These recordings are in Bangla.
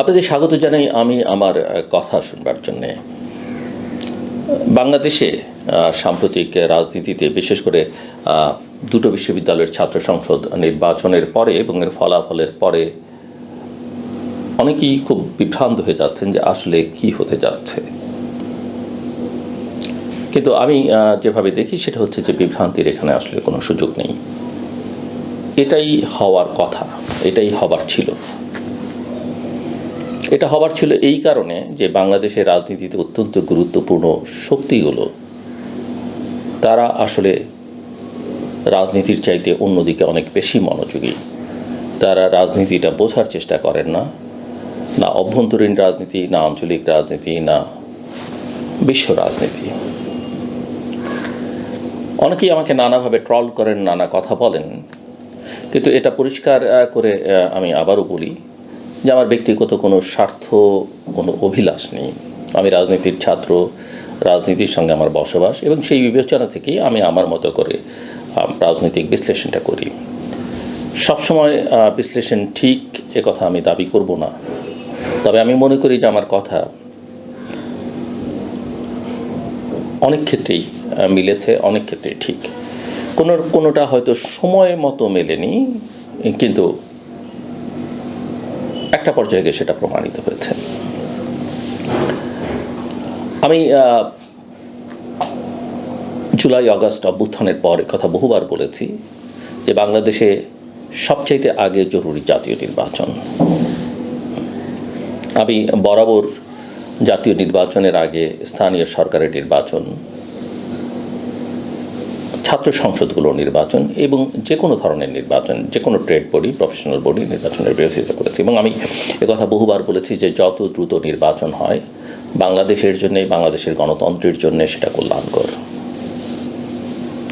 আপনাদের স্বাগত জানাই আমি আমার কথা শুনবার জন্যে। বাংলাদেশে সাম্প্রতিক রাজনীতিতে বিশেষ করে দুটো বিশ্ববিদ্যালয়ের ছাত্র সংসদ নির্বাচনের পরে এবং এর ফলাফলের পরে অনেকেই খুব বিভ্রান্ত হয়ে যাচ্ছেন যে আসলে কি হতে যাচ্ছে। কিন্তু আমি যেভাবে দেখি সেটা হচ্ছে যে বিভ্রান্তির এখানে আসলে কোনো সুযোগ নেই। এটাই হওয়ার কথা, এটাই হবার ছিল। এটা হবার ছিল এই কারণে যে বাংলাদেশের রাজনীতিতে অত্যন্ত গুরুত্বপূর্ণ শক্তিগুলো, তারা আসলে রাজনীতির চাইতে অন্যদিকে অনেক বেশি মনোযোগী। তারা রাজনীতিটা বোঝার চেষ্টা করেন না। না অভ্যন্তরীণ রাজনীতি, না আঞ্চলিক রাজনীতি, না বিশ্ব রাজনীতি। অনেকেই আমাকে নানাভাবে ট্রল করেন, নানা কথা বলেন। কিন্তু এটা পরিষ্কার করে আমি আবারও বলি যে আমার ব্যক্তিগত কোনো স্বার্থ, কোনো অভিলাষ নেই। আমি রাজনীতির ছাত্র, রাজনীতির সঙ্গে আমার বসবাস এবং সেই বিবেচনা থেকেই আমি আমার মতো করে রাজনৈতিক বিশ্লেষণটা করি। সবসময় বিশ্লেষণ ঠিক, এ কথা আমি দাবি করব না। তবে আমি মনে করি যে আমার কথা অনেক ক্ষেত্রেই মিলেছে, অনেক ক্ষেত্রেই ঠিক। কোনো, কোনোটা হয়তো সময় মতো মেলেনি, কিন্তু একটা পর্যায়ে গিয়ে সেটা প্রমাণিত হয়েছে। আমি জুলাই আগস্ট অভ্যুত্থানের পর কথা বহুবার বলেছি যে বাংলাদেশে সবচাইতে আগে জরুরি জাতীয় নির্বাচন। আমি বরাবর জাতীয় নির্বাচনের আগে স্থানীয় সরকারের নির্বাচন ছাত্র সংসদগুলোর নির্বাচন এবং যে কোনো ধরনের নির্বাচন, যে কোনো ট্রেড বডি, প্রফেশনাল বডি নির্বাচনের বিরোধিতা করেছি। এবং আমি একথা বহুবার বলেছি যে যত দ্রুত নির্বাচন হয়, বাংলাদেশের জন্যে, বাংলাদেশের গণতন্ত্রের জন্য সেটা কল্যাণকর।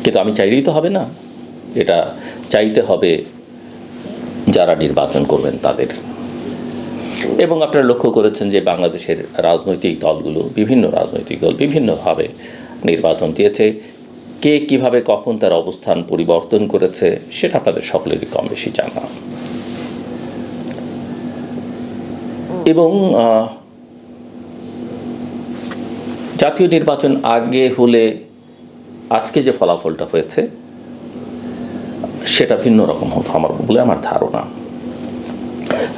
কিন্তু আমি চাইলেই তো হবে না। এটা চাইতে হবে যারা নির্বাচন করবেন তাদের। এবং আপনারা লক্ষ্য করেছেন যে বাংলাদেশের রাজনৈতিক দলগুলো, বিভিন্ন রাজনৈতিক দল বিভিন্নভাবে নির্বাচন দিয়েছে। কে কীভাবে কখন তার অবস্থান পরিবর্তন করেছে, সেটা আপনাদের সকলেরই কম বেশি জানা। এবং জাতীয় নির্বাচন আগে হলে আজকে যে ফলাফলটা হয়েছে, সেটা ভিন্ন রকম হতো আমার বলে আমার ধারণা।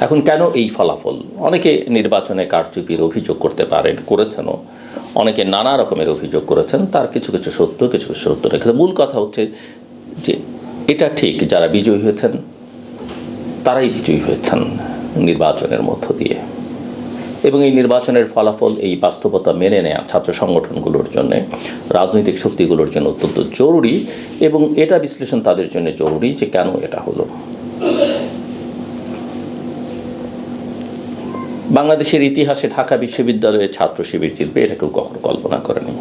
এখন কেন এই ফলাফল? অনেকে নির্বাচনে কারচুপির অভিযোগ করতে পারেন, করেছেনও। অনেকে নানা রকমের অভিযোগ করেছেন, তার কিছু কিছু সত্য, কিছু কিছু সত্য রেখে মূল কথা হচ্ছে যে, এটা ঠিক যারা বিজয়ী হয়েছেন, তারাই বিজয়ী হয়েছেন নির্বাচনের মধ্য দিয়ে। এবং এই নির্বাচনের ফলাফল, এই বাস্তবতা মেনে নেয়া ছাত্র সংগঠনগুলোর জন্য, রাজনৈতিক শক্তিগুলোর জন্য অত্যন্ত জরুরি এবং এটা বিশ্লেষণ তাদের জন্য জরুরি যে কেন এটা হলো। বাংলাদেশের ইতিহাসে ঢাকা বিশ্ববিদ্যালয়ের ছাত্র শিবির জিতবে এটা কেউ কখনো কল্পনা করেনি।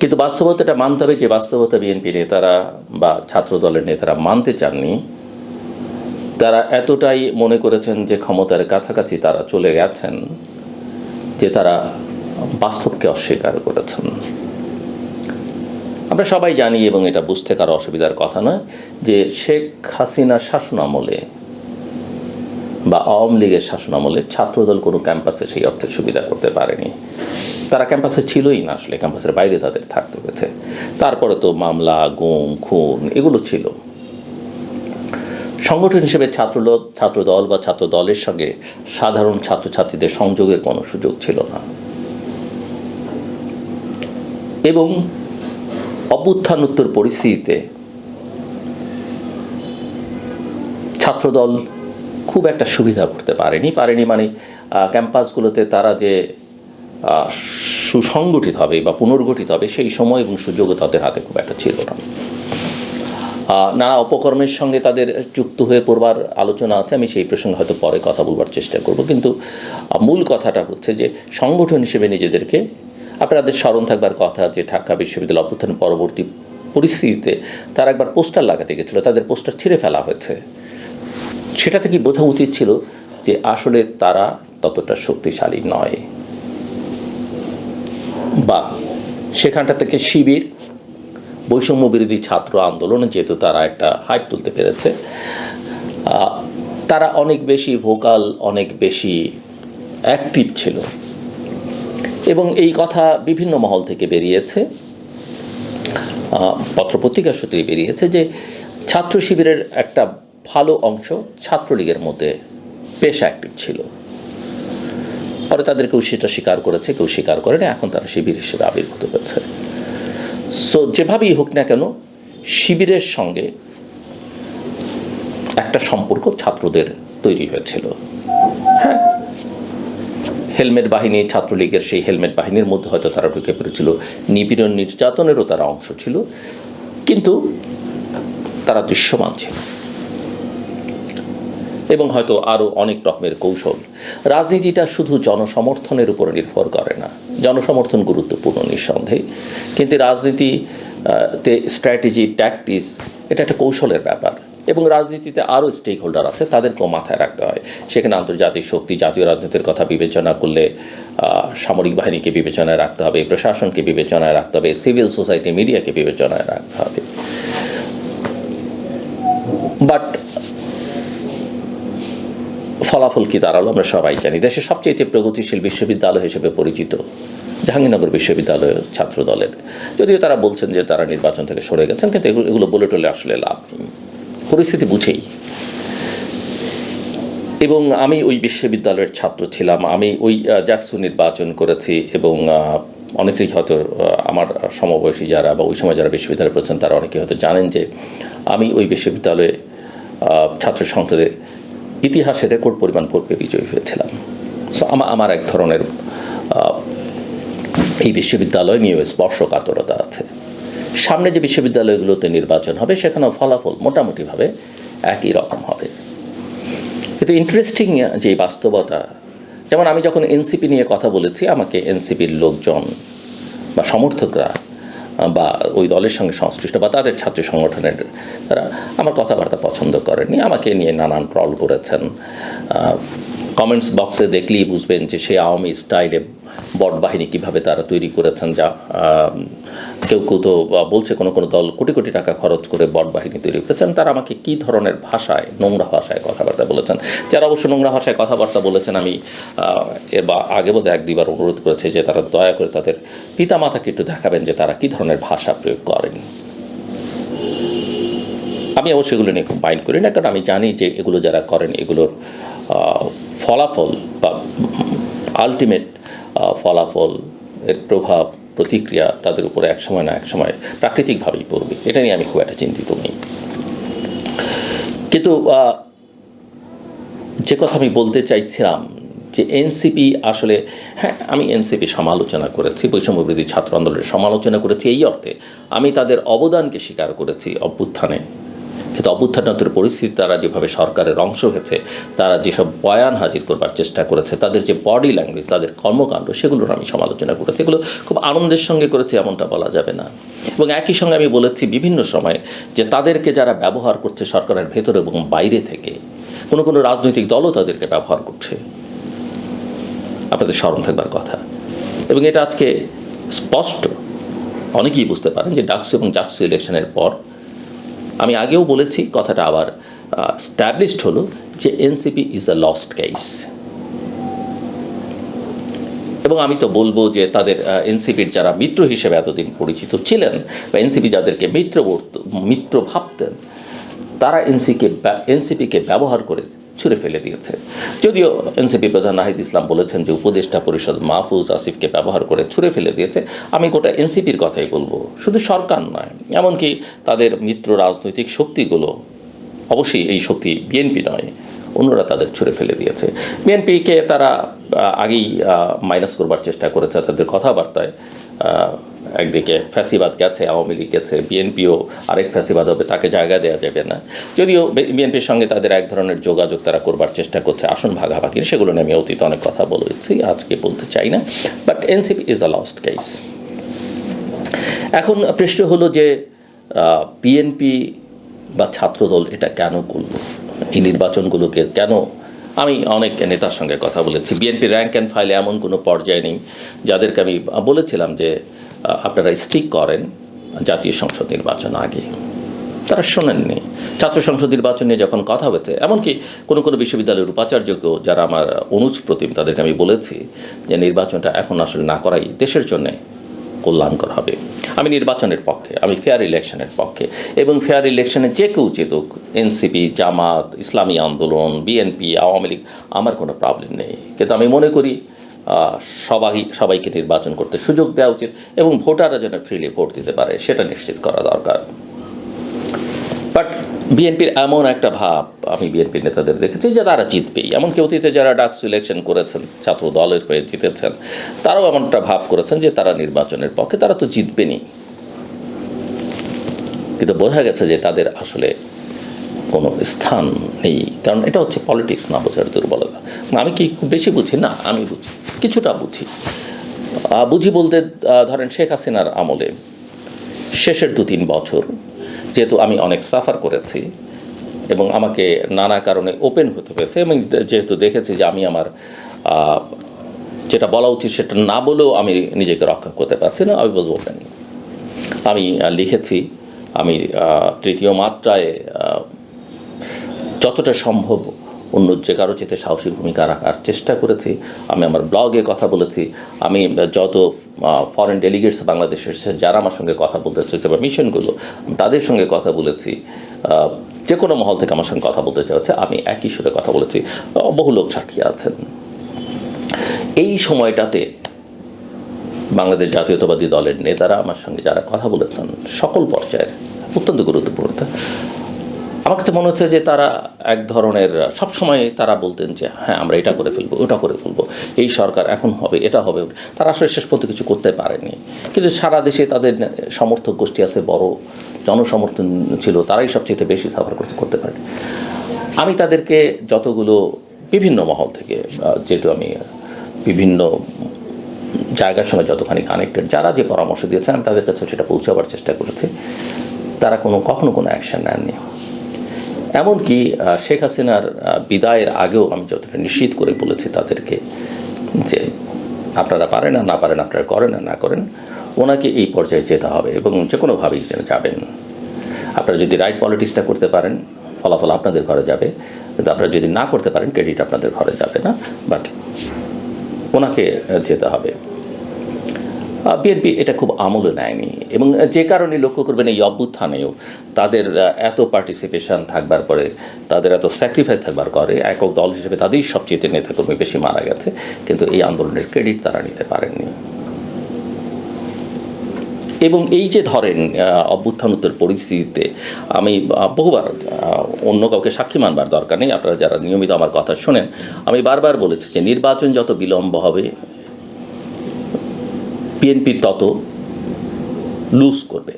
কিন্তু বাস্তবতাটা মানতে হবে যে বাস্তবতা বিএনপি নেতারা বা ছাত্র দলের নেতারা মানতে চাননি। তারা এতটাই মনে করেছেন যে ক্ষমতার কাছাকাছি তারা চলে গেছেন, যে তারা বাস্তবকে অস্বীকার করেছেন। আমরা সবাই জানি এবং এটা বুঝতে কারও অসুবিধার কথা নয় যে শেখ হাসিনার শাসন আমলে বা আওয়ামী লীগের শাসনামলে ছাত্রদল কোনো ক্যাম্পাসে সেই অর্থের সুবিধা করতে পারেনি। তারা ক্যাম্পাসে ছিলই না আসলে, ক্যাম্পাসের বাইরে তাদের থাকতে হয়েছে। তারপরে তো মামলা, গুম, খুন এগুলো ছিল। সংগঠন হিসেবে ছাত্রদল ছাত্রদল বা ছাত্র দলের সঙ্গে সাধারণ ছাত্রছাত্রীদের সংযোগের কোনো সুযোগ ছিল না। এবং অভ্যুত্থানোত্তর পরিস্থিতিতে ছাত্রদল খুব একটা সুবিধা করতে পারেনি। পারেনি মানে ক্যাম্পাসগুলোতে তারা যে সুসংগঠিত হবে বা পুনর্গঠিত হবে সেই সময় এবং সুযোগও তাদের হাতে খুব একটা ছিল না। নানা অপকর্মের সঙ্গে তাদের যুক্ত হয়ে পড়বার আলোচনা আছে, আমি সেই প্রসঙ্গে হয়তো পরে কথা বলবার চেষ্টা করব। কিন্তু মূল কথাটা হচ্ছে যে, সংগঠন হিসেবে নিজেদেরকে, আপনাদের স্মরণ থাকবার কথা যে ঢাকা বিশ্ববিদ্যালয় অভ্যুত্থান পরবর্তী পরিস্থিতিতে তারা একবার পোস্টার লাগাতে গেছিল, তাদের পোস্টার ছিঁড়ে ফেলা হয়েছে। সেটা থেকে বোঝা উচিত ছিল যে আসলে তারা ততটা শক্তিশালী নয়। বা সেখানটা থেকে শিবির বৈষম্য বিরোধী ছাত্র আন্দোলনে যেহেতু তারা একটা হাইপ তুলতে পেরেছে তারা অনেক বেশি ভোকাল অনেক বেশি অ্যাক্টিভ ছিল। এবং এই কথা বিভিন্ন মহল থেকে বেরিয়েছে আহ, পত্রপত্রিকার সূত্রে বেরিয়েছে যে ছাত্র শিবিরের একটা ভালো অংশ ছাত্রলীগের মধ্যে বেশ অ্যাক্টিভ ছিল। পরে তাদের কেউ সেটা স্বীকার করেছে, কেউ স্বীকার করেনি, এখন তারা শিবির হিসেবে আবির্ভূত হয়েছে। সো যেভাবেই হোক না কেন, শিবিরের সঙ্গে একটা সম্পর্ক ছাত্রদের তৈরি হয়েছিল। হ্যাঁ হেলমেট বাহিনী, ছাত্রলীগের সেই হেলমেট বাহিনীর মধ্যে হয়তো তারা ঢুকে পড়েছিল। নিপীড়ন নির্যাতনেরও তারা অংশ ছিল। কিন্তু তারা দৃশ্যমান ছিল। এবং হয়তো আরও অনেক রকমের কৌশল। রাজনীতিটা শুধু জনসমর্থনের উপর নির্ভর করে না। জনসমর্থন গুরুত্বপূর্ণ নিঃসন্দেহে। কিন্তু রাজনীতি তে স্ট্র্যাটেজি ট্যাকটিস এটা একটা কৌশলের ব্যাপার। এবং রাজনীতিতে আরও স্টেক হোল্ডার আছে, তাদেরকেও মাথায় রাখতে হয়। সেখানে আন্তর্জাতিক শক্তি, জাতীয় রাজনীতির কথা বিবেচনা করলে সামরিক বাহিনীকে বিবেচনায় রাখতে হবে, প্রশাসনকে বিবেচনায় রাখতে হবে সিভিল সোসাইটি মিডিয়াকে বিবেচনায় রাখতে হবে। বাট ফলাফল কি দাঁড়াল আমরা সবাই জানি। দেশের সবচেয়ে প্রগতিশীল বিশ্ববিদ্যালয় হিসেবে পরিচিত জাহাঙ্গীরনগর বিশ্ববিদ্যালয় ছাত্র দলের যদিও তারা বলছেন যে তারা নির্বাচন থেকে সরে গেছেন, কিন্তু এগুলো এগুলো বলে টলে আসলে লাভ নেই। পরিস্থিতি বুঝেই। এবং আমি ওই বিশ্ববিদ্যালয়ের ছাত্র ছিলাম। আমি ওই জাকসু নির্বাচন করেছি এবং অনেকেই হয়তো আমার সমবয়সী যারা বা ওই সময় যারা বিশ্ববিদ্যালয়ে পড়েছেন, তারা অনেকেই হয়তো জানেন যে আমি ওই বিশ্ববিদ্যালয়ে ছাত্র সংসদের ইতিহাসে রেকর্ড পরিমাণ পেয়ে বিজয়ী হয়েছিলাম। সো আমার এক ধরনের এই বিশ্ববিদ্যালয় নিয়েও স্পর্শকাতরতা আছে। সামনে যে বিশ্ববিদ্যালয়গুলোতে নির্বাচন হবে, সেখানেও ফলাফল মোটামুটিভাবে একই রকম হবে। কিন্তু ইন্টারেস্টিং যে বাস্তবতা, যেমন আমি যখন এনসিপি নিয়ে কথা বলেছি, আমাকে এনসিপির লোকজন বা সমর্থকরা বা ওই দলের সঙ্গে সংশ্লিষ্ট বা তাদের ছাত্র সংগঠনের তারা আমার কথাবার্তা পছন্দ করেনি আমাকে নিয়ে নানান ট্রল করেছেন। কমেন্টস বক্সে দেখলেই বুঝবেন যে সে আওয়ামী স্টাইলে বট বাহিনী কীভাবে তারা তৈরি করেছেন, যা কেউ কেউ তো বলছে কোনো কোনো দল কোটি কোটি টাকা খরচ করে বট বাহিনী তৈরি করেছেন। তারা আমাকে কী ধরনের ভাষায়, নোংরা ভাষায় কথাবার্তা বলেছেন? যারা অবশ্য নোংরা ভাষায় কথাবার্তা বলেছেন, আমি এর বা, আগে বোধ একদিবার অনুরোধ করেছে যে তারা দয়া করে তাদের পিতামাতাকে একটু দেখাবেন যে তারা কী ধরনের ভাষা প্রয়োগ করেন। আমি অবশ্যই এগুলো নিয়ে খুব মাইন্ড করি না, কারণ আমি জানি যে এগুলো যারা করেন, এগুলোর ফলাফল বা আলটিমেট ফলাফল এর প্রভাব, প্রতিক্রিয়া তাদের উপরে এক সময় না এক সময় প্রাকৃতিকভাবেই পড়বে। এটা নিয়ে আমি খুব একটা চিন্তিত নেই। কিন্তু যে কথা আমি বলতে চাইছিলাম যে এনসিপি আসলে হ্যাঁ আমি এনসিপি সমালোচনা করেছি বৈষম্যবৃদ্ধি ছাত্র আন্দোলনের সমালোচনা করেছি, এই অর্থে আমি তাদের অবদানকে স্বীকার করেছি অভ্যুত্থানে। কিন্তু অভ্যুত্থানের পরিস্থিতি, তারা যেভাবে সরকারের অংশ হয়েছে, তারা যেসব বয়ান হাজির করবার চেষ্টা করেছে, তাদের যে বডি ল্যাঙ্গুয়েজ তাদের কর্মকাণ্ড, সেগুলোর আমি সমালোচনা করেছি। এগুলো খুব আনন্দের সঙ্গে করেছি, এমনটা বলা যাবে না। এবং একই সঙ্গে আমি বলেছি বিভিন্ন সময় যে তাদেরকে যারা ব্যবহার করছে সরকারের ভেতর এবং বাইরে থেকে, কোনো কোনো রাজনৈতিক দলও তাদেরকে ব্যবহার করছে। আপনাদের স্মরণ থাকবার কথা। এবং এটা আজকে স্পষ্ট। অনেকেই বুঝতে পারেন যে ডাকসু এবং জাকসু ইলেকশনের পর আমি আগেও বলেছি, কথাটা আবার স্ট্যাবলিশড হলো যে NCP is a lost case এবং আমি তো বলব যে তাদের এনসিপির যারা মিত্র হিসেবে এতদিন পরিচিত ছিলেন বা এনসিপি যাদেরকে মিত্র মিত্র ভাবতেন, তারা এনসিকে এনসিপিকে ব্যবহার করে ছুঁড়ে ফেলে দিয়েছে। যদিও এনসিপি প্রধান নাহিদ ইসলাম বলেছেন যে উপদেষ্টা পরিষদ মাহফুজ আসিফকে ব্যবহার করে ছুঁড়ে ফেলে দিয়েছে। আমি গোটা এনসিপির কথাই বলব। শুধু সরকার নয়, এমনকি তাদের মিত্র রাজনৈতিক শক্তিগুলো, অবশ্যই এই শক্তি বিএনপি নয়, অন্যরা তাদের ছুঁড়ে ফেলে দিয়েছে। বিএনপিকে তারা আগেই মাইনাস করবার চেষ্টা করেছে তাদের কথাবার্তায়। একদিকে ফ্যাসিবাদ গেছে, আওয়ামী লীগ গেছে, বিএনপিও আরেক ফ্যাসিবাদ হবে, তাকে জায়গা দেওয়া যাবে না। যদিও বিএনপির সঙ্গে তাদের এক ধরনের যোগাযোগ তারা করবার চেষ্টা করছে, আসন ভাগাভাগির সেগুলো নিয়ে আমি অতীতে অনেক কথা বলেছি, আজকে বলতে চাই না but NCP is a lost case এখন প্রশ্ন হলো যে বিএনপি বা ছাত্রদল এটা কেন করল? এই নির্বাচনগুলোকে কেন আমি অনেক নেতার সঙ্গে কথা বলেছি। বিএনপি র্যাঙ্ক অ্যান্ড ফাইলে এমন কোনো পর্যায়ে নেই, যাদেরকে আমি বলেছিলাম যে আপনারা স্টিক করেন জাতীয় সংসদ নির্বাচন আগে। তারা শোনেননি। ছাত্র সংসদ নির্বাচন নিয়ে যখন কথা হয়েছে, এমনকি কোনো কোনো বিশ্ববিদ্যালয়ের উপাচার্যকেও যারা আমার অনুজ প্রতিম তাদেরকে আমি বলেছি যে, নির্বাচনটা এখন আসলে না করাই দেশের জন্যে কল্যাণকর হবে। আমি নির্বাচনের পক্ষে, আমি ফেয়ার ইলেকশনের পক্ষে এবং ফেয়ার ইলেকশনে যে কেউ জিতুক এনসিপি জামাত, ইসলামী আন্দোলন বিএনপি আওয়ামী লীগ, আমার কোনো প্রবলেম নেই। কিন্তু আমি মনে করি সবাই, সবাইকে নির্বাচন করতে সুযোগ দেওয়া উচিত এবং ভোটাররা যেন ফ্রিলি ভোট দিতে পারে, সেটা নিশ্চিত করা দরকার। বাট বিএনপির এমন একটা ভাব আমি বিএনপির নেতাদের দেখেছি যে তারা জিতবেই। এমন এমনকি অতীতে যারা ডাক সিলেকশন করেছেন, ছাত্র দলের হয়ে জিতেছেন, তারাও এমন একটা ভাব করেছেন যে তারা নির্বাচনের পক্ষে তারা তো জিতবেনই। কিন্তু বোঝা গেছে যে তাদের আসলে কোনো স্থান নেই। কারণ এটা হচ্ছে পলিটিক্স না বোঝার দুর্বলতা। আমি কি খুব বেশি বুঝি? না, আমি বুঝি। কিছুটা বুঝি। বুঝি বলতে ধরেন শেখ হাসিনার আমলে শেষের দু তিন বছর যেহেতু আমি অনেক সাফার করেছি এবং আমাকে নানা কারণে ওপেন হতে হয়েছে এবং যেহেতু দেখেছি যে আমি আমার যেটা বলা উচিত সেটা না বলেও আমি নিজেকে রক্ষা করতে পারছি না আমি বলব ওপেন আমি লিখেছি, আমি তৃতীয় মাত্রায় যতটা সম্ভব অন্য যে কারও চেতে সাহসী ভূমিকা রাখার চেষ্টা করেছি। আমি আমার ব্লগে কথা বলেছি। আমি যত ফরেন ডেলিগেটস বাংলাদেশের যারা আমার সঙ্গে কথা বলতে চেয়েছে বা মিশনগুলো তাদের সঙ্গে কথা বলেছি। যে কোনো মহল থেকে আমার সঙ্গে কথা বলতে চাচ্ছে আমি একই সুরে কথা বলেছি। বহু লোক সাক্ষী আছেন। এই সময়টাতে বাংলাদেশ জাতীয়তাবাদী দলের নেতারা আমার সঙ্গে যারা কথা বলেছেন, সকল পর্যায়ের অত্যন্ত গুরুত্বপূর্ণ। আমার কাছে মনে হচ্ছে যে তারা এক ধরনের সবসময় তারা বলতেন যে হ্যাঁ আমরা এটা করে ফেলব, ওটা করে ফেলব। এই সরকার এখন হবে, এটা হবে। তারা আসলে শেষ পর্যন্ত কিছু করতে পারেনি। কিন্তু সারা দেশে তাদের সমর্থক গোষ্ঠী আছে, বড় জনসমর্থন ছিল, তারাই সবচেয়ে বেশি সাফার করতে করতে পারে। আমি তাদেরকে যতগুলো বিভিন্ন মহল থেকে যেহেতু আমি বিভিন্ন জায়গার সঙ্গে যতখানি কানেক্টেড যারা যে পরামর্শ দিয়েছেন, আমি তাদের কাছে সেটা পৌঁছাবার চেষ্টা করেছি। তারা কোনো, কখনো কোনো অ্যাকশন নেননি। এমনকি শেখ হাসিনার বিদায়ের আগেও আমি যতটা নিশ্চিত করে বলেছি তাদেরকে যে আপনারা পারেন না না পারেন, আপনারা করেন না না করেন, ওনাকে এই পর্যায়ে যেতে হবে এবং যে কোনোভাবেই যাবেন। আপনারা যদি রাইট পলিটিক্সটা করতে পারেন, ফলাফল আপনাদের ঘরে যাবে, কিন্তু আপনারা যদি না করতে পারেন ক্রেডিট আপনাদের ঘরে যাবে না বাট ওনাকে যেতে হবে। বিএনপি এটা খুব আমলে নেয়নি এবং যে কারণে লক্ষ্য করবেন এই অভ্যুত্থানেও তাদের এত পার্টিসিপেশন থাকবার পরে, তাদের এত স্যাক্রিফাইস থাকবার পরে একক দল হিসেবে তাদেরই সবচেয়ে নেতাকর্মী বেশি মারা গেছে, কিন্তু এই আন্দোলনের ক্রেডিট তারা নিতে পারেননি। এবং এই যে ধরেন অভ্যুত্থানোত্তর পরিস্থিতিতে আমি বহুবার অন্য কাউকে সাক্ষী মানবার দরকার নেই, আপনারা যারা নিয়মিত আমার কথা শোনেন, আমি বারবার বলেছি যে নির্বাচন যত বিলম্ব হবে বিএনপি তত লুজ করবে।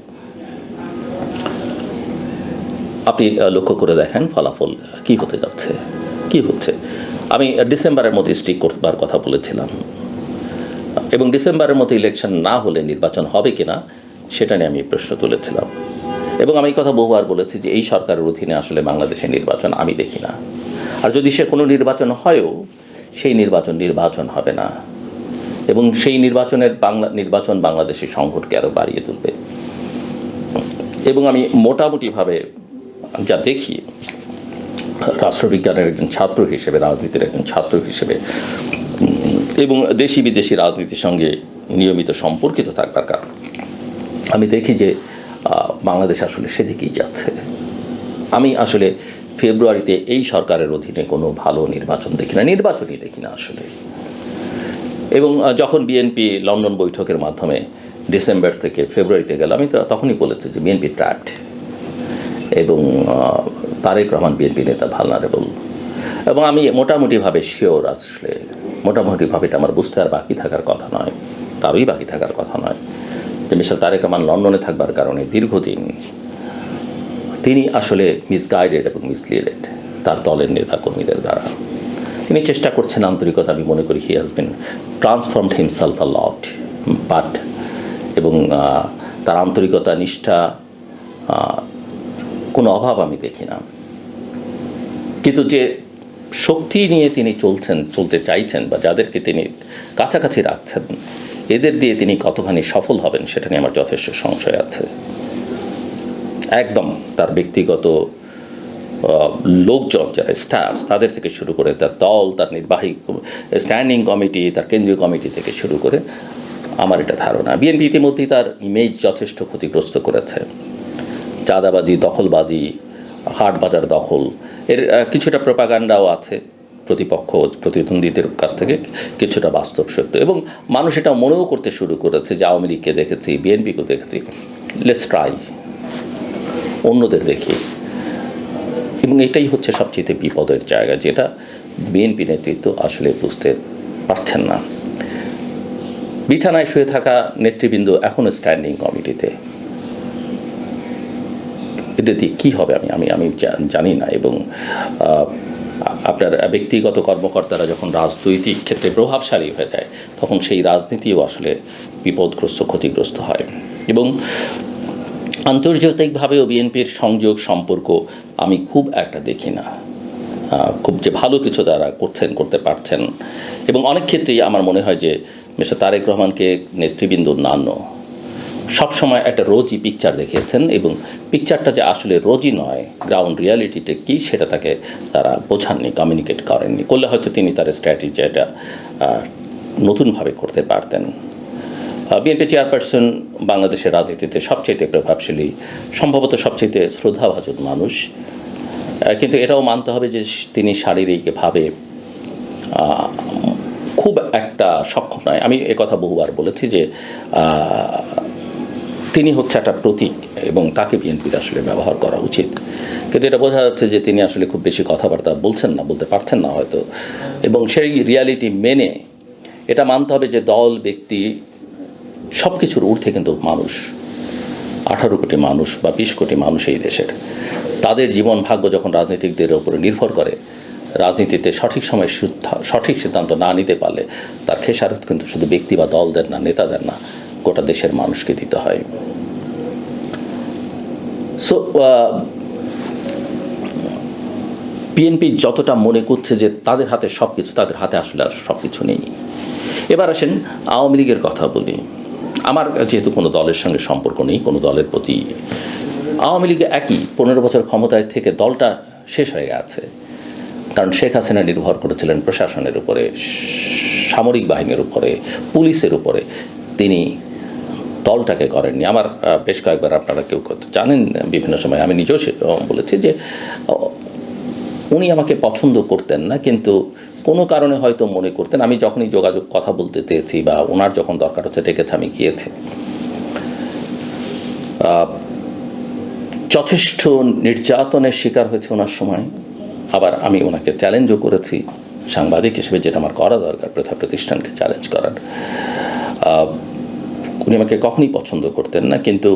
আপনি লক্ষ্য করে দেখেন ফলাফল কি হতে যাচ্ছে, কি হচ্ছে। আমি ডিসেম্বরের মধ্যে স্টিক করবার কথা বলেছিলাম। এবং ডিসেম্বরের মতো ইলেকশন না হলে নির্বাচন হবে কিনা, সেটা নিয়ে আমি প্রশ্ন তুলেছিলাম। এবং আমি কথা বহুবার বলেছি যে এই সরকারের অধীনে আসলে বাংলাদেশের নির্বাচন আমি দেখি না। আর যদি সে কোনো নির্বাচন হয়ও, সেই নির্বাচন নির্বাচন হবে না। এবং সেই নির্বাচনের বাংলা নির্বাচন বাংলাদেশের সংকটকে আরও বাড়িয়ে তুলবে। এবং আমি মোটামুটিভাবে যা দেখি, রাষ্ট্রবিজ্ঞানের একজন ছাত্র হিসেবে, রাজনীতির একজন ছাত্র হিসেবে এবং দেশি বিদেশি রাজনীতির সঙ্গে নিয়মিত সম্পর্কিত থাকবার কারণ। আমি দেখি যে বাংলাদেশ আসলে সেদিকেই যাচ্ছে। আমি আসলে ফেব্রুয়ারিতে এই সরকারের অধীনে কোনো ভালো নির্বাচন দেখি না, নির্বাচনই দেখি না আসলে। এবং যখন বিএনপি লন্ডন বৈঠকের মাধ্যমে ডিসেম্বর থেকে ফেব্রুয়ারিতে গেল, আমি তো তখনই বলেছি যে বিএনপি ট্র্যাপড এবং তারেক রহমান বিএনপি নেতা ভালনারেবল এবং আমি মোটামুটিভাবে শিওর আসলে, মোটামুটিভাবে এটা আমার বুঝতে আর বাকি থাকার কথা নয়, তারই বাকি থাকার কথা নয় যে মিস্টার তারেক রহমান লন্ডনে থাকবার কারণে দীর্ঘদিন তিনি আসলে মিসগাইডেড এবং মিসলিডেড তার দলের নেতাকর্মীদের দ্বারা। তিনি চেষ্টা করছেন আন্তরিকতা, আমি মনে করি he has been transformed himself a lot but এবং তার আন্তরিকতা, নিষ্ঠা কোনো অভাব আমি দেখি না। কিন্তু যে শক্তি নিয়ে তিনি চলছেন, চলতে চাইছেন বা যাদেরকে তিনি কাছাকাছি রাখছেন, এদের দিয়ে তিনি কতখানি সফল হবেন, সেটা নিয়ে আমার যথেষ্ট সংশয় আছে। একদম তার ব্যক্তিগত লোকজন যারা স্টাফ তাদের থেকে শুরু করে তার দল, তার নির্বাহী স্ট্যান্ডিং কমিটি তার কেন্দ্রীয় কমিটি থেকে শুরু করে আমার এটা ধারণা। বিএনপি ইতিমধ্যেই তার ইমেজ যথেষ্ট ক্ষতিগ্রস্ত করেছে। চাঁদাবাজি, দখলবাজি হাট বাজার দখল, এর কিছুটা প্রপাগান্ডাও আছে প্রতিপক্ষ, প্রতিদ্বন্দ্বীদের কাছ থেকে, কিছুটা বাস্তব সত্য। এবং মানুষ এটা মনেও করতে শুরু করেছে যে আওয়ামী লীগকে দেখেছি বিএনপিকে দেখেছি। লেটস ট্রাই অন্যদের দেখি। এবং এটাই হচ্ছে সবচেয়ে বিপদের জায়গা, যেটা বিএনপি নেতৃত্ব আসলে বুঝতে পারছেন না। বিছানায় শুয়ে থাকা নেতৃবৃন্দ এখনও স্ট্যান্ডিং কমিটিতে। এদের দিয়ে কী হবে আমি আমি আমি জানি না এবং আপনার ব্যক্তিগত কর্মকর্তারা যখন রাজনৈতিক ক্ষেত্রে প্রভাবশালী হয়ে যায়, তখন সেই রাজনীতিও আসলে বিপদগ্রস্ত, ক্ষতিগ্রস্ত হয়। এবং আন্তর্জাতিকভাবেও বিএনপির সংযোগ, সম্পর্ক আমি খুব একটা দেখি না। খুব যে ভালো কিছু তারা করছেন, করতে পারছেন। এবং অনেক ক্ষেত্রেই আমার মনে হয় যে মিস্টার তারেক রহমানকে নেতৃবৃন্দ অন্যান্য সবসময় একটা রোজই পিকচার দেখিয়েছেন এবং পিকচারটা যে আসলে রোজই নয় গ্রাউন্ড রিয়ালিটিটা কী সেটা তাকে তারা বোঝাননি কমিউনিকেট করেননি। করলে হয়তো তিনি তার স্ট্র্যাটেজি এটা নতুনভাবে করতে পারতেন। বিএনপি চেয়ারপারসন বাংলাদেশের রাজনীতিতে সবচেয়ে প্রভাবশালী, সম্ভবত সবচেয়ে শ্রদ্ধাভাজন মানুষ। কিন্তু এটাও মানতে হবে যে তিনি শারীরিকভাবে খুব একটা সক্ষম নয়। আমি কথা বহুবার বলেছি যে তিনি হচ্ছে একটা প্রতীক এবং তাকে বিএনপির আসলে ব্যবহার করা উচিত। কিন্তু এটা বোঝা যাচ্ছে যে তিনি আসলে খুব বেশি কথাবার্তা বলছেন না, বলতে পারছেন না হয়তো। এবং সেই রিয়ালিটি মেনে এটা মানতে হবে যে দল, ব্যক্তি সব কিছুর ঊর্ধ্বে কিন্তু মানুষ, আঠারো কোটি মানুষ বা বিশ কোটি মানুষ এই দেশের। তাদের জীবন ভাগ্য যখন রাজনীতিকদের উপরে নির্ভর করে, রাজনীতিতে সঠিক সময় সঠিক সিদ্ধান্ত না নিতে পারলে তার খেসারত কিন্তু শুধু ব্যক্তি বা দলদের না নেতাদের না, গোটা দেশের মানুষকে দিতে হয়। সো বিএনপি যতটা মনে করছে যে তাদের হাতে সব কিছু তাদের হাতে আসলে আর সব কিছু নেই। এবার আসেন আওয়ামী লীগের কথা বলি। আমার যেহেতু কোনো দলের সঙ্গে সম্পর্ক নেই, কোনো দলের প্রতি আওয়ামী লীগ একই, পনেরো বছর ক্ষমতায় থেকে দলটা শেষ হয়ে গেছে। কারণ শেখ হাসিনা নির্ভর করেছিলেন প্রশাসনের উপরে, সামরিক বাহিনীর উপরে, পুলিশের উপরে। তিনি দলটাকে করেননি। আমার বেশ কয়েকবার আপনারা কেউ জানেন, বিভিন্ন সময় আমি নিজেও বলেছি যে উনি আমাকে পছন্দ করতেন না, কিন্তু কোনো কারণে হয়তো মনে করতেন, আমি যখনই যোগাযোগ কথা বলতে চেয়েছি বা ওনার যখন দরকার হচ্ছে ডেকেছে, আমি গিয়েছি। যথেষ্ট নির্যাতনের শিকার হয়েছে ওনার সময়। আবার আমি ওনাকে চ্যালেঞ্জও করেছি, সাংবাদিক হিসেবে, যেটা আমার করা দরকার প্রথা প্রতিষ্ঠানকে চ্যালেঞ্জ করার। উনি আমাকে কখনই পছন্দ করতেন না, কিন্তু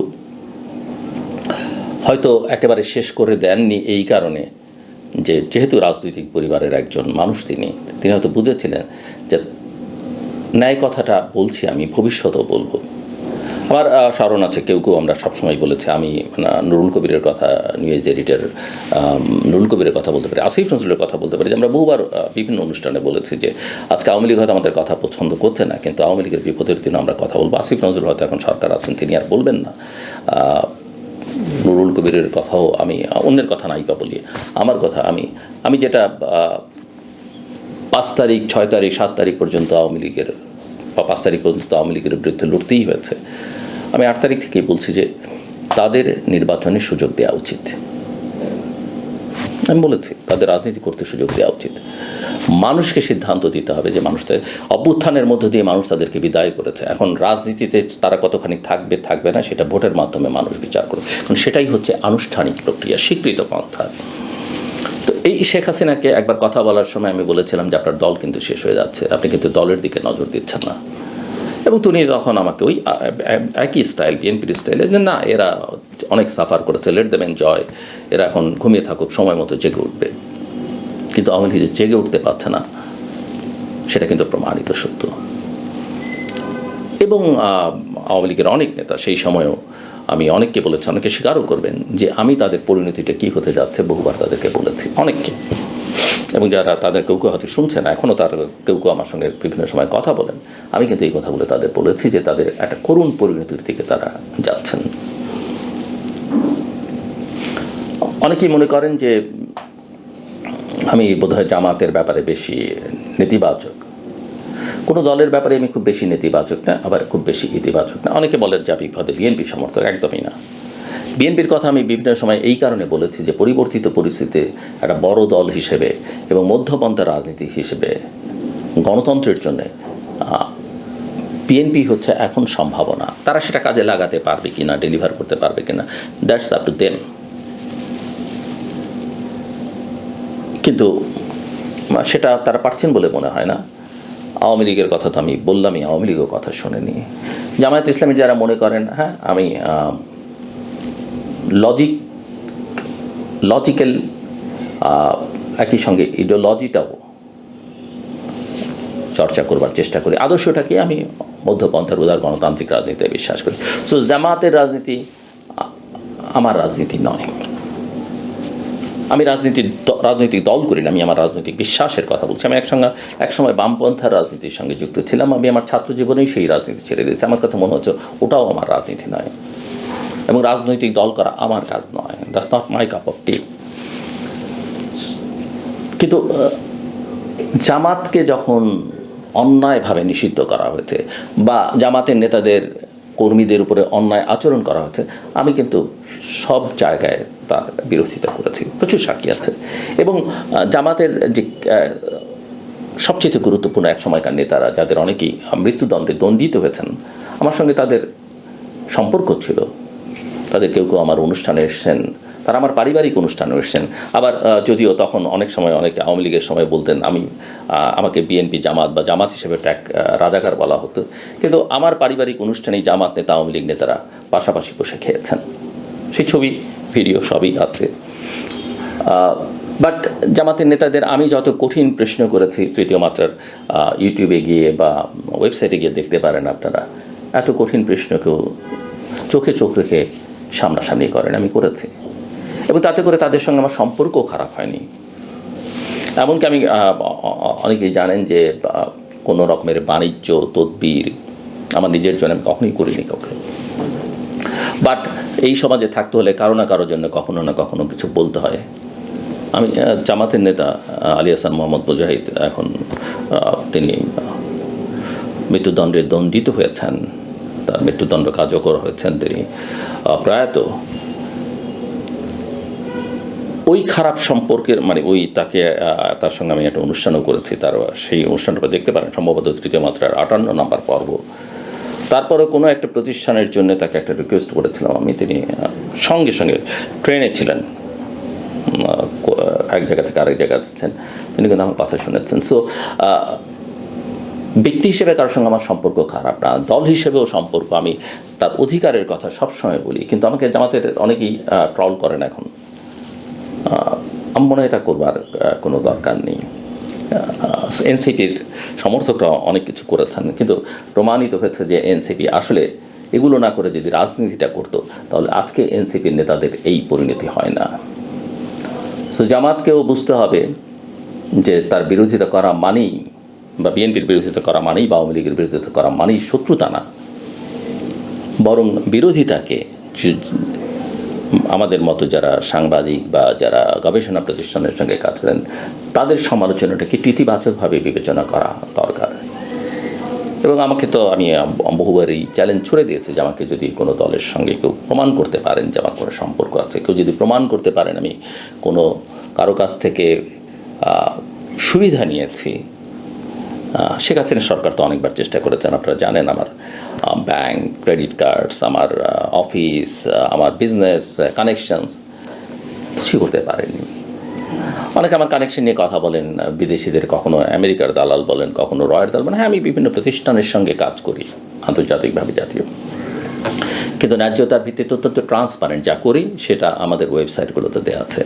হয়তো একেবারে শেষ করে দেননি এই কারণে। যে যেহেতু রাজনৈতিক পরিবারের একজন মানুষ তিনি তিনি হয়তো বুঝেছিলেন যে ন্যায় কথাটা বলছি আমি ভবিষ্যতেও বলব। আমার স্মরণ আছে কেউ কেউ আমরা সবসময় বলেছি আমি মানে, নুরুল কবিরের কথা নিউজ এডিটর নুরুল কবিরের কথা বলতে পারি আসিফ নজরুলের কথা বলতে পারি যে আমরা বহুবার বিভিন্ন অনুষ্ঠানে বলেছি যে আজকে আওয়ামী লীগ হয়তো আমাদের কথা পছন্দ করছে না কিন্তু আওয়ামী লীগের বিপদের দিনে আমরা কথা বলব। আসিফ নজরুল হয়তো এখন সরকার আছেন তিনি আর বলবেন না। নুরুল কবিরের কথাও আমি, অন্যের কথা নাই বলি, আমার কথা আমি আমি যেটা পাঁচ তারিখ, ছয় তারিখ, সাত তারিখ পর্যন্ত আওয়ামী লীগের, বা পাঁচ তারিখ পর্যন্ত আওয়ামী লীগের বিরুদ্ধে লড়তেই হয়েছে। আমি আট তারিখ থেকেই বলছি যে তাদের নির্বাচনের সুযোগ দেওয়া উচিত। আমি বলেছি, তাদের রাজনীতি করতে সুযোগ দেওয়া উচিত। মানুষকে সিদ্ধান্ত দিতে হবে যে মানুষদের অভ্যুত্থানের মধ্য দিয়ে মানুষ তাদেরকে বিদায় করেছে। এখন রাজনীতিতে তারা কতখানি থাকবে থাকবে না, সেটা ভোটের মাধ্যমে মানুষ বিচার করবে কারণ সেটাই হচ্ছে আনুষ্ঠানিক প্রক্রিয়া, স্বীকৃত পন্থা তো এই শেখ হাসিনাকে একবার কথা বলার সময় আমি বলেছিলাম যে আপনার দল কিন্তু শেষ হয়ে যাচ্ছে, আপনি কিন্তু দলের দিকে নজর দিচ্ছেন না। এবং তিনি তখন আমাকে ওই একই স্টাইল বিএনপির স্টাইলে যে না, এরা অনেক সাফার করেছে লেট দেম এনজয় এরা এখন ঘুমিয়ে থাকুক, সময় মতো জেগে উঠবে। কিন্তু আওয়ামী লীগ জেগে উঠতে পারছে না, সেটা কিন্তু প্রমাণিত সত্য। এবং আওয়ামী লীগের অনেক নেতা সেই সময়ও আমি অনেককে বলেছি, অনেকে স্বীকারও করবেন যে আমি তাদের পরিণতিটা কী হতে যাচ্ছে বহুবার তাদেরকে বলেছি, অনেককে। এবং যারা তাদের কেউ কেউ হয়তো শুনছেন এখনও তার কেউ কেউ আমার সঙ্গে বিভিন্ন সময় কথা বলেন। আমি কিন্তু এই কথাগুলো তাদের বলেছি যে তাদের একটা করুণ পরিণতির দিকে তারা যাচ্ছেন। অনেকেই মনে করেন যে আমি বোধহয় জামাতের ব্যাপারে বেশি নেতিবাচক। কোনো দলের ব্যাপারে আমি খুব বেশি নেতিবাচক না, আবার খুব বেশি ইতিবাচক না। অনেকে বলেন যে আমি পদে বিএনপি সমর্থক, একদমই না। বিএনপির কথা আমি বিভিন্ন সময় এই কারণে বলেছি যে পরিবর্তিত পরিস্থিতিতে একটা বড় দল হিসেবে এবং মধ্যপন্থা রাজনীতি হিসেবে গণতন্ত্রের জন্যে বিএনপি হচ্ছে এখন সম্ভাবনা। তারা সেটা কাজে লাগাতে পারবে কিনা ডেলিভার করতে পারবে কিনা দ্যাটস আপ টু দেম কিন্তু সেটা তারা পারছেন বলে মনে হয় না। আওয়ামী লীগের কথা তো আমি বললামই, আওয়ামী লীগের কথা শোনেনি। জামায়াত ইসলামী যারা মনে করেন হ্যাঁ আমি লজিক লজিক্যাল একই সঙ্গে ইডিওলজিটাও চর্চা করবার চেষ্টা করি। আদর্শটাকে আমি মধ্যপন্থার উদার গণতান্ত্রিক রাজনীতিতে বিশ্বাস করি। সো জামায়াতের রাজনীতি আমার রাজনীতি নয়। আমি রাজনীতির দ- রাজনৈতিক দল করি না, আমি আমার রাজনৈতিক বিশ্বাসের কথা বলছি। আমি একসঙ্গে, একসময় বামপন্থার রাজনীতির সঙ্গে যুক্ত ছিলাম, আমি আমার ছাত্র জীবনেই সেই রাজনীতি ছেড়ে দিয়েছি। আমার কাছে মনে হচ্ছে ওটাও আমার রাজনীতি নয়। এবং রাজনৈতিক দল করা আমার কাজ নয়। That's not my cup of tea কিন্তু জামাতকে যখন অন্যায়ভাবে নিষিদ্ধ করা হয়েছে বা জামাতের নেতাদের কর্মীদের উপরে অন্যায় আচরণ করা হয়েছে, আমি কিন্তু সব জায়গায় তার বিরোধিতা করেছি প্রচুর সাক্ষী আছে। এবং জামাতের যে সবচেয়ে গুরুত্বপূর্ণ এক সময়কার নেতারা, যাদের অনেকেই মৃত্যুদণ্ডে দণ্ডিত হয়েছেন, আমার সঙ্গে তাদের সম্পর্ক ছিল। তাদের কেউ কেউ আমার অনুষ্ঠানে এসছেন, তারা আমার পারিবারিক অনুষ্ঠানে এসছেন। আবার যদিও তখন অনেক সময় অনেকে আওয়ামী লীগের সময় বলতেন, আমি আমাকে বিএনপি জামাত বা জামাত হিসেবে ট্যাগ রাজাকার বলা হতো। কিন্তু আমার পারিবারিক অনুষ্ঠানেই জামাত নেতা, আওয়ামী লীগ নেতারা পাশাপাশি বসে খেয়েছেন। সেই ছবি ভিডিও সবই আছে। বাট জামাতের নেতাদের আমি যত কঠিন প্রশ্ন করেছি তৃতীয় মাত্রার ইউটিউবে গিয়ে বা ওয়েবসাইটে গিয়ে দেখতে পারেন আপনারা, এত কঠিন প্রশ্ন কেউ চোখে চোখ রেখে সামনাসামনি করেন, আমি করেছি। এবং তাতে করে তাদের সঙ্গে আমার সম্পর্কও খারাপ হয়নি। এমনকি আমি অনেকেই জানেন যে কোনো রকমের বাণিজ্য, তদবির আমার নিজের জন্য আমি কখনোই করিনি কাউকে। বাট এই সমাজে থাকতে হলে কারও না কারোর জন্য কখনো না কখনো কিছু বলতে হয়। আমি জামাতের নেতা আলী হাসান মোহাম্মদ মুজাহিদ এখন তিনি মৃত্যুদণ্ডে দণ্ডিত হয়েছেন। তার মৃত্যুদণ্ড কার্যকর হয়েছেন তিনি। প্রয়াত ওই খারাপ সম্পর্কের মানে ওই তাকে তার সঙ্গে আমি একটা অনুষ্ঠানও করেছি। তার, সেই অনুষ্ঠানটা দেখতে পারেন। সম্ভবত তৃতীয় মাত্রার আটান্ন নম্বর পর্ব। তারপরে কোনো একটা প্রতিষ্ঠানের জন্য তাকে একটা রিকোয়েস্ট করেছিলাম আমি। তিনি সঙ্গে সঙ্গে ট্রেনে ছিলেন। এক জায়গা থেকে আরেক জায়গায় যাচ্ছেন তিনি কিন্তু আমার কথা শুনেছেন। সো ব্যক্তি হিসেবে কারোর সঙ্গে আমার সম্পর্ক খারাপ না। দল হিসেবেও সম্পর্ক। আমি তার অধিকারের কথা সবসময় বলি। কিন্তু আমাকে জামাতের অনেকেই ট্রল করেন এখন। আমি মনে হয় এটা করবার কোনো দরকার নেই। এনসিপির সমর্থকরা অনেক কিছু করেছেন। কিন্তু প্রমাণিত হয়েছে যে এনসিপি আসলে এগুলো না করে যদি রাজনীতিটা করতো, তাহলে আজকে এনসিপির নেতাদের এই পরিণতি হয় না। সো জামাতকেও বুঝতে হবে যে তার বিরোধিতা করা মানেই বা বিএনপির বিরোধিতা করা মানেই বা আওয়ামী লীগের বিরোধিতা করা মানেই শত্রুতা না। বরং বিরোধিতাকে আমাদের মতো যারা সাংবাদিক বা যারা গবেষণা প্রতিষ্ঠানের সঙ্গে কাজ করেন, তাদের সমালোচনাটাকে ইতিবাচকভাবে বিবেচনা করা দরকার। এবং আমাকে তো আমি বহুবারই চ্যালেঞ্জ ছুড়ে দিয়েছে যে আমাকে যদি কোনো দলের সঙ্গে কেউ প্রমাণ করতে পারেন যে আমার কোনো সম্পর্ক আছে, কেউ যদি প্রমাণ করতে পারেন আমি কোনো কারও কাছ থেকে সুবিধা নিয়েছি শেখ হাসিনা সরকার তো অনেকবার চেষ্টা করেছেন, আপনারা জানেন আমার ব্যাংক ক্রেডিট কার্ডস আমার অফিস আমার বিজনেস কানেকশনস কিছু করতে পারেনি। অনেকে আমার কানেকশন নিয়ে কথা বলেন বিদেশিদের কখনো আমেরিকার দালাল বলেন, কখনো রয়ের দালাল মানে হ্যাঁ আমি বিভিন্ন প্রতিষ্ঠানের সঙ্গে কাজ করি, আন্তর্জাতিকভাবে জাতীয়। কিন্তু ন্যায্যতার ভিত্তিতে অত্যন্ত ট্রান্সপারেন্ট যা করি, সেটা আমাদের ওয়েবসাইটগুলোতে দেওয়া আছে।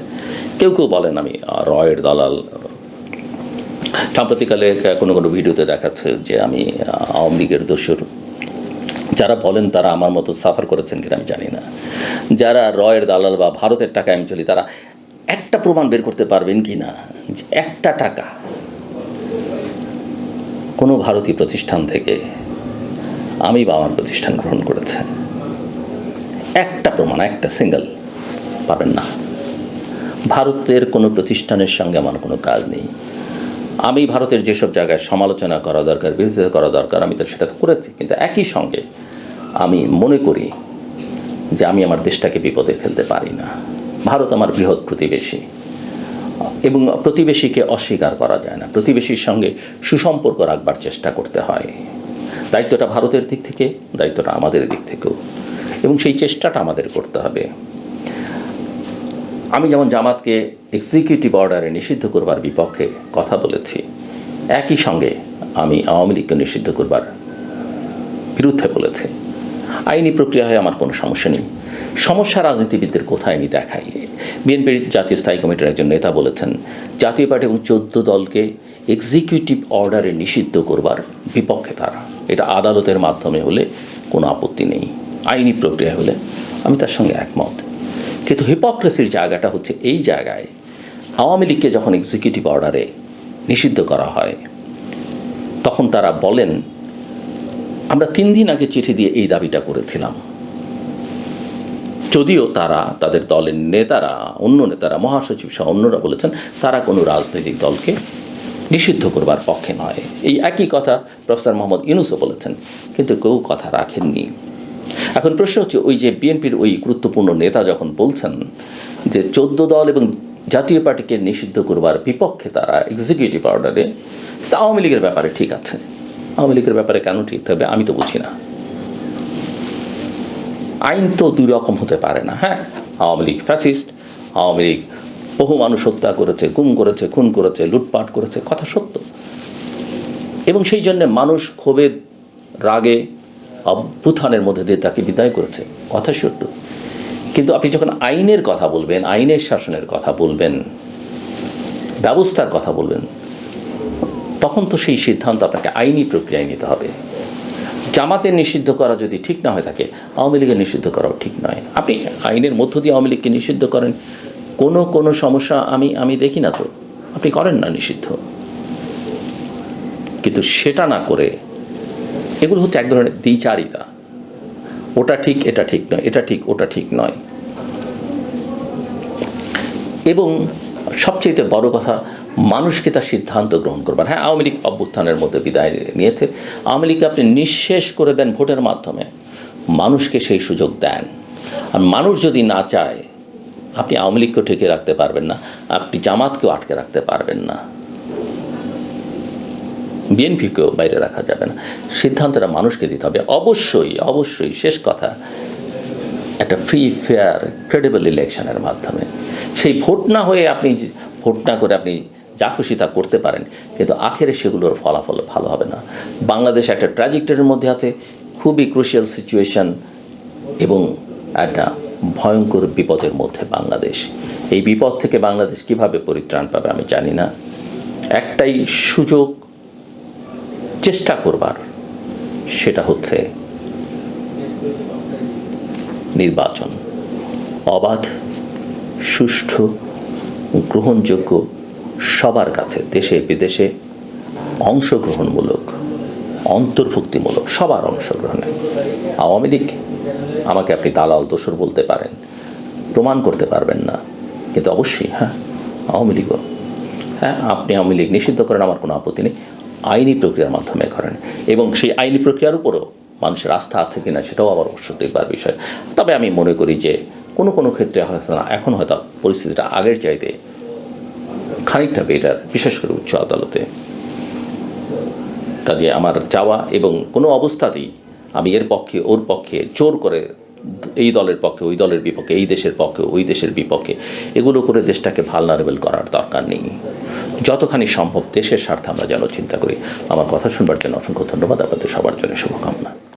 কেউ কেউ বলেন, আমি রয়ের দালাল। সাম্প্রতিককালে কোনো কোনো ভিডিওতে দেখাচ্ছে যে আমি আওয়ামী লীগের দোষর যারা বলেন তারা আমার মতো সাফার করেছেন কিনা আমি জানি না। যারা রয়ের দালাল বা ভারতের টাকা আমি চলি, তারা একটা প্রমাণ বের করতে পারবেন কি না একটা টাকা কোনো ভারতীয় প্রতিষ্ঠান থেকে আমি বা আমার প্রতিষ্ঠান গ্রহণ করেছে। একটা প্রমাণ, একটা সিঙ্গেল পাবেন না। ভারতের কোনো প্রতিষ্ঠানের সঙ্গে আমার কোনো কাজ নেই। আমি ভারতের যেসব জায়গায় সমালোচনা করা দরকার, বিরোধিতা করা দরকার, আমি তো সেটা তো করেছি। কিন্তু একই সঙ্গে আমি মনে করি যে আমি আমার দেশটাকে বিপদে ফেলতে পারি না। ভারত আমার বৃহৎ প্রতিবেশী এবং প্রতিবেশীকে অস্বীকার করা যায় না। প্রতিবেশীর সঙ্গে সুসম্পর্ক রাখবার চেষ্টা করতে হয়। দায়িত্বটা ভারতের দিক থেকে, দায়িত্বটা আমাদের দিক থেকেও। এবং সেই চেষ্টাটা আমাদের করতে হবে। আমি যেমন জামাতকে এক্সিকিউটিভ অর্ডারে নিষিদ্ধ করবার বিপক্ষে কথা বলেছি, একই সঙ্গে আমি আওয়ামী লীগকে নিষিদ্ধ করবার বিরুদ্ধে বলেছি। আইনি প্রক্রিয়া প্রক্রিয়ায় আমার কোনো সমস্যা নেই। সমস্যা রাজনীতিবিদদের কোথায় আমি দেখাই? বিএনপির জাতীয় স্থায়ী কমিটির একজন নেতা বলেছেন, জাতীয় পার্টি এবং চোদ্দ দলকে এক্সিকিউটিভ অর্ডারে নিষিদ্ধ করবার বিপক্ষে তারা। এটা আদালতের মাধ্যমে হলে কোনো আপত্তি নেই। আইনি প্রক্রিয়া হলে আমি তার সঙ্গে একমত। কিন্তু হিপোক্রেসির জায়গাটা হচ্ছে এই জায়গায় আওয়ামী লীগকে যখন এক্সিকিউটিভ অর্ডারে নিষিদ্ধ করা হয়, তখন তারা বলেন, আমরা তিন দিন আগে চিঠি দিয়ে এই দাবিটা করেছিলাম। যদিও তারা, তাদের দলের নেতারা, অন্য নেতারা, মহাসচিব সহ অন্যরা বলেছেন, তারা কোনো রাজনৈতিক দলকে নিষিদ্ধ করবার পক্ষে নয়। এই একই কথা প্রফেসর মোহাম্মদ ইউনুসও বলেছেন, কিন্তু কেউ কথা রাখেননি। এখন প্রশ্ন হচ্ছে, ওই যে বিএনপির ওই গুরুত্বপূর্ণ নেতা যখন বলছেন যে চোদ্দ দল এবং জাতীয় পার্টিকে নিষিদ্ধ করবার বিপক্ষে তারা এক্সিকিউটিভ অর্ডারে তা আওয়ামী লীগের ব্যাপারে ঠিক আছে। আওয়ামী লীগের ব্যাপারে কেন ঠিক হবে আমি তো বুঝি না। আইন তো দুই রকম হতে পারে না হ্যাঁ? আওয়ামী লীগ ফ্যাসিস্ট আওয়ামী লীগ বহু মানুষ হত্যা করেছে, গুম করেছে, খুন করেছে, লুটপাট করেছে, কথা সত্য। এবং সেই জন্য মানুষ ক্ষোভে রাগে অভ্যুত্থানের মধ্যে দিয়ে তাকে বিদায় করেছে। কথা সত্য। কিন্তু আপনি যখন আইনের কথা বলবেন, আইনের শাসনের কথা বলবেন, ব্যবস্থার কথা বলবেন, তখন তো সেই সিদ্ধান্ত আপনাকে আইনি প্রক্রিয়ায় নিতে হবে। জামাতের নিষিদ্ধ করা যদি ঠিক না হয়ে থাকে, আওয়ামী লীগের নিষিদ্ধ করাও ঠিক নয়। আপনি আইনের মধ্য দিয়ে আওয়ামী লীগকে নিষিদ্ধ করেন, কোনো কোনো সমস্যা আমি আমি দেখি না তো। আপনি করেন না নিষিদ্ধ। কিন্তু সেটা না করে এগুলো হচ্ছে এক ধরনের দ্বিচারিতা। ওটা ঠিক, এটা ঠিক নয়, এটা ঠিক, ওটা ঠিক নয়। এবং সবচেয়ে বড় কথা, মানুষকে তার সিদ্ধান্ত গ্রহণ করবেন হ্যাঁ আওয়ামী লীগ অভ্যুত্থানের মধ্যে বিদায় নিয়েছে। আওয়ামী লীগকে আপনি নিঃশেষ করে দেন ভোটের মাধ্যমে। মানুষকে সেই সুযোগ দেন। আর মানুষ যদি না চায়, আপনি আওয়ামী লীগকেও ঠেকে রাখতে পারবেন না, আপনি জামাতকেও আটকে রাখতে পারবেন না। বিএনপিকেও বাইরে রাখা যাবে না। সিদ্ধান্তটা মানুষকে দিতে হবে। অবশ্যই অবশ্যই শেষ কথা, একটা ফ্রি ফেয়ার ক্রেডিবল ইলেকশনের মাধ্যমে। সেই ভোট না হয়ে আপনি ভোট না করে আপনি যা খুশি তা করতে পারেন, কিন্তু আখেরে সেগুলোর ফলাফল ভালো হবে না। বাংলাদেশ একটা ট্র্যাজেক্টরির মধ্যে আছে, খুবই ক্রুশিয়াল সিচুয়েশন এবং একটা ভয়ঙ্কর বিপদের মধ্যে বাংলাদেশ। এই বিপদ থেকে বাংলাদেশ কীভাবে পরিত্রাণ পাবে আমি জানি না। একটাই সুযোগ চেষ্টা করবার, সেটা হচ্ছে নির্বাচন। অবাধ, সুষ্ঠু, গ্রহণযোগ্য, সবার কাছে দেশে বিদেশে অংশগ্রহণমূলক, অন্তর্ভুক্তিমূলক, সবার অংশগ্রহণে। আওয়ামী লীগ, আমাকে আপনি দালাল দোসর বলতে পারেন, প্রমাণ করতে পারবেন না। কিন্তু অবশ্যই হ্যাঁ আওয়ামী লীগও। হ্যাঁ আপনি আওয়ামী লীগ নিষিদ্ধ করেন, আমার কোনো আপত্তি নেই। আইনি প্রক্রিয়ার মাধ্যমে করেন। এবং সেই আইনি প্রক্রিয়ার উপরও মানুষের আস্থা আছে কিনা সেটাও আবার অবশ্য দেখবার বিষয়। তবে আমি মনে করি যে কোনো কোনো ক্ষেত্রে হয়তো না, এখন হয়তো পরিস্থিতিটা আগের চাইতে খানিকটা বেটার বিশেষ করে উচ্চ আদালতে। কাজে আমার চাওয়া এবং কোনো অবস্থাতেই আমি এর পক্ষে, ওর পক্ষে জোর করে এই দলের পক্ষে, ওই দলের বিপক্ষে, এই দেশের পক্ষে, ওই দেশের বিপক্ষে এগুলো করে দেশটাকে ভালনারেবল করার দরকার নেই। যতখানি সম্ভব দেশের স্বার্থে আমরা যেন চিন্তা করি। আমার কথা শুনবার জন্য অসংখ্য ধন্যবাদ। আপনাদের সবার জন্য শুভকামনা।